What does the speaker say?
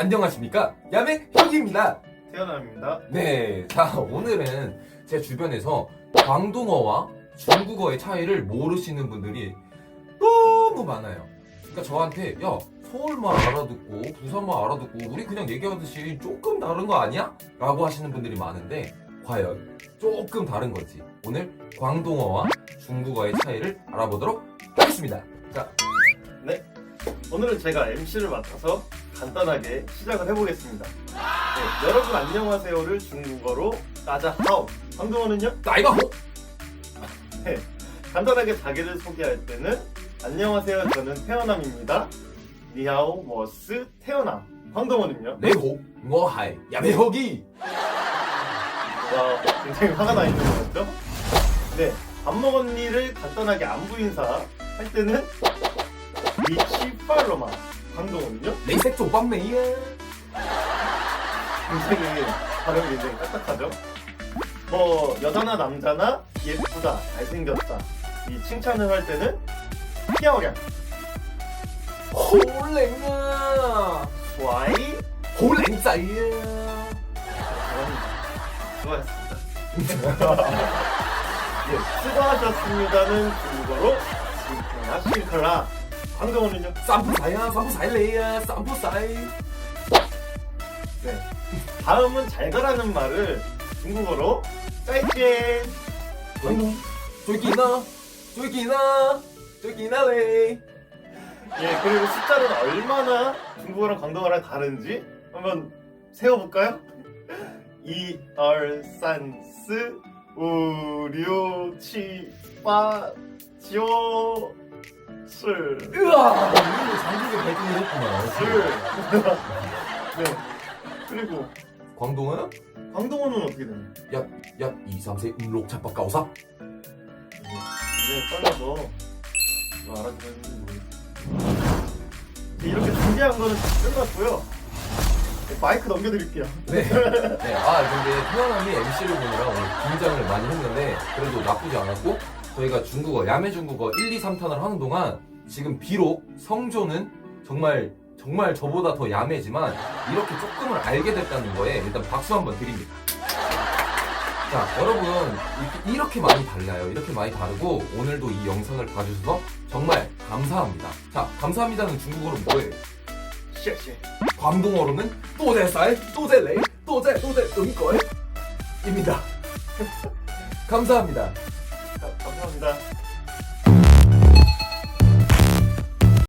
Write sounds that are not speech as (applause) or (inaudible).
안녕하십니까 야매 혁입니다 태어남입니다. 네, 자 오늘은 제 주변에서 광동어와 중국어의 차이를 모르시는 분들이 너무 많아요. 그러니까 저한테 야 서울말 알아듣고 부산말 알아듣고 우리 그냥 얘기하듯이 조금 다른 거 아니야? 라고 하시는 분들이 많은데 과연 조금 다른 건지 오늘 광동어와 중국어의 차이를 알아보도록 하겠습니다. 자, 오늘은 제가 MC를 맡아서 간단하게 시작을 해보겠습니다. 네, 여러분 안녕하세요를 중국어로 따자 하오. 한국어는요? 나이가 호! 간단하게 자기를 소개할 때는 안녕하세요. 저는 태어남입니다. 니하오 머스 태어남. 황동원은요? 레호, ng어하이, 야매 혁이! 와, 굉장히 화가 나 있는 것 같죠? 네, 밥 먹었니를 간단하게 안부 인사 할 때는 미치 팔로마. 황동원은요? 레이색 조밤메이야! 굉장히 발음이 굉장히 딱딱하죠? 뭐 여자나 남자나 예쁘다, 잘생겼다 이 칭찬을 할 때는 피어량, 홀랭아! 와이 홀랭짜이야! 좋아했습니다. (laughs) 예, 수고하셨습니다는 중국어로 싱크라 황정원은요? 쌈푸사야, 쌈푸사일레야, 쌈푸사이! 네. 다음은 잘 가라는 말을 중국어로 짜이젠 응? 쪼이끼나, 쪼이끼나, 쪼이끼나래! 예, 그리고 숫자는 얼마나 중국어랑 광동어랑 다른지 한번 세어볼까요? 1, 2, 3, 4, 5, 6, 7, 8, 9, 10, 으아! 이거 장국에 발등을 했구나. 10. 네. 그리고 광동어야? 광동어는 어떻게 되나요? 야, 야, 2, 3, 4, 음, 록, 차빠, 까오사? 굉장히 빨라서 이거 알아들었는지 모르겠어요. 이렇게 준비한 거는 다 끝났고요. 네, 마이크 넘겨드릴게요. 네. 네. 아, 근데 태어남이 MC를 보느라 오늘 긴장을 많이 했는데, 그래도 나쁘지 않았고, 저희가 중국어, 야매 중국어 1, 2, 3탄을 하는 동안, 지금 비록 성조는 정말, 정말 저보다 더 야매지만, 이렇게 조금을 알게 됐다는 거에 일단 박수 한번 드립니다. 자, 여러분, 이렇게, 이렇게 많이 달라요. 이렇게 많이 다르고, 오늘도 이 영상을 봐주셔서 정말 감사합니다. 자, 감사합니다는 중국어로 뭐예요? 쉐쉐. 광동어로는 또제쌀, 또제레이, 또제, 또제, 음걸 입니다. (laughs) 감사합니다. 자, 감사합니다.